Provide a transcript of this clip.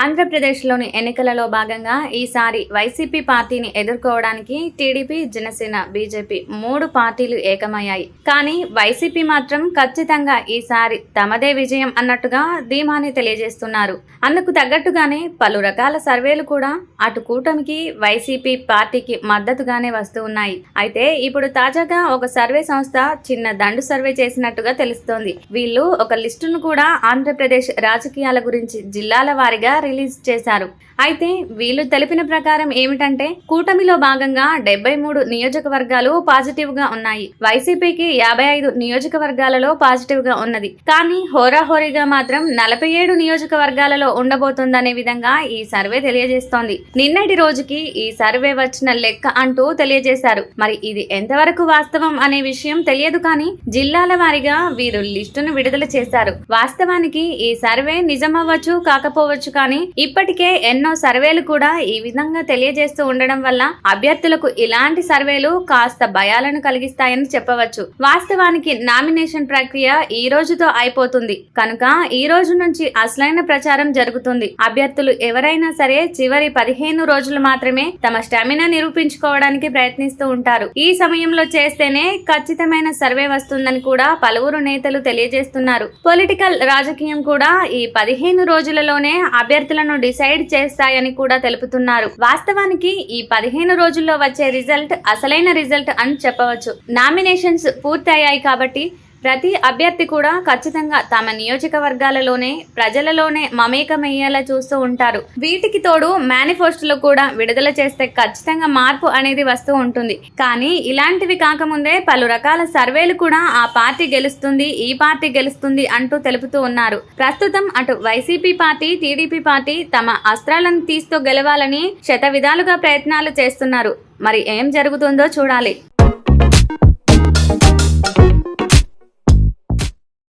ఆంధ్రప్రదేశ్లోని ఎన్నికలలో భాగంగా ఈసారి వైసీపీ పార్టీని ఎదుర్కోవడానికి టీడీపీ జనసేన బీజేపీ మూడు పార్టీలు ఏకమయ్యాయి. కానీ వైసీపీ మాత్రం ఖచ్చితంగా ఈసారి తమదే విజయం అన్నట్టుగా ధీమాని తెలియజేస్తున్నారు. అందుకు తగ్గట్టుగానే పలు రకాల సర్వేలు కూడా అటు కూటమికి వైసీపీ పార్టీకి మద్దతుగానే వస్తూ ఉన్నాయి. అయితే ఇప్పుడు తాజాగా ఒక సర్వే సంస్థ చిన్న దండు సర్వే చేసినట్టుగా తెలుస్తోంది. వీళ్ళు ఒక లిస్టును కూడా ఆంధ్రప్రదేశ్ రాజకీయాల గురించి జిల్లాల వారిగా రిలీజ్ చేశారు. అయితే వీళ్ళు తెలిపిన ప్రకారం ఏమిటంటే కూటమిలో భాగంగా డెబ్బై మూడు నియోజకవర్గాలు పాజిటివ్గా ఉన్నాయి. వైసీపీకి యాభై ఐదు నియోజకవర్గాలలో పాజిటివ్గా ఉన్నది. కానీ హోరాహోరీగా మాత్రం నలభై ఏడు నియోజకవర్గాలలో ఉండబోతుందనే విధంగా ఈ సర్వే తెలియజేస్తోంది. నిన్నటి రోజుకి ఈ సర్వే వచ్చిన లెక్క అంటూ తెలియజేశారు. మరి ఇది ఎంతవరకు వాస్తవం అనే విషయం తెలియదు కానీ జిల్లాల వారీగా వీరు లిస్టును విడుదల చేశారు. వాస్తవానికి ఈ సర్వే నిజమవ్వచ్చు కాకపోవచ్చు కానీ ఇప్పటికే ఎన్నో సర్వేలు కూడా ఈ విధంగా తెలియజేస్తూ ఉండడం వల్ల అభ్యర్థులకు ఇలాంటి సర్వేలు కాస్త భయాలను కలిగిస్తాయని చెప్పవచ్చు. వాస్తవానికి నామినేషన్ ప్రక్రియ ఈ రోజుతో అయిపోతుంది. కనుక ఈ రోజు నుంచి అసలైన ప్రచారం జరుగుతుంది. అభ్యర్థులు ఎవరైనా సరే చివరి పదిహేను రోజులు మాత్రమే తమ స్టామినా నిరూపించుకోవడానికి ప్రయత్నిస్తూ ఉంటారు. ఈ సమయంలో చేస్తేనే ఖచ్చితమైన సర్వే వస్తుందని కూడా పలువురు నేతలు తెలియజేస్తున్నారు. పొలిటికల్ రాజకీయం కూడా ఈ పదిహేను రోజులలోనే అభ్యర్థులను డిసైడ్ చేస్తాయని కూడా తెలుపుతున్నారు. వాస్తవానికి ఈ పదిహేను రోజుల్లో వచ్చే రిజల్ట్ అసలైన రిజల్ట్ అని చెప్పవచ్చు. నామినేషన్స్ పూర్తయ్యాయి కాబట్టి ప్రతి అభ్యర్థి కూడా ఖచ్చితంగా తమ నియోజకవర్గాలలోనే ప్రజలలోనే మమేకమయ్యేలా చూస్తూ ఉంటారు. వీటికి తోడు మేనిఫెస్టోలు కూడా విడుదల చేస్తే ఖచ్చితంగా మార్పు అనేది వస్తూ ఉంటుంది. కానీ ఇలాంటివి కాకముందే పలు రకాల సర్వేలు కూడా ఆ పార్టీ గెలుస్తుంది ఈ పార్టీ గెలుస్తుంది అంటూ తెలుపుతూ ఉన్నారు. ప్రస్తుతం అటు వైసీపీ పార్టీ టీడీపీ పార్టీ తమ అస్త్రాలను తీస్తూ గెలవాలని శత విధాలుగా ప్రయత్నాలు చేస్తున్నారు. మరి ఏం జరుగుతుందో చూడాలి.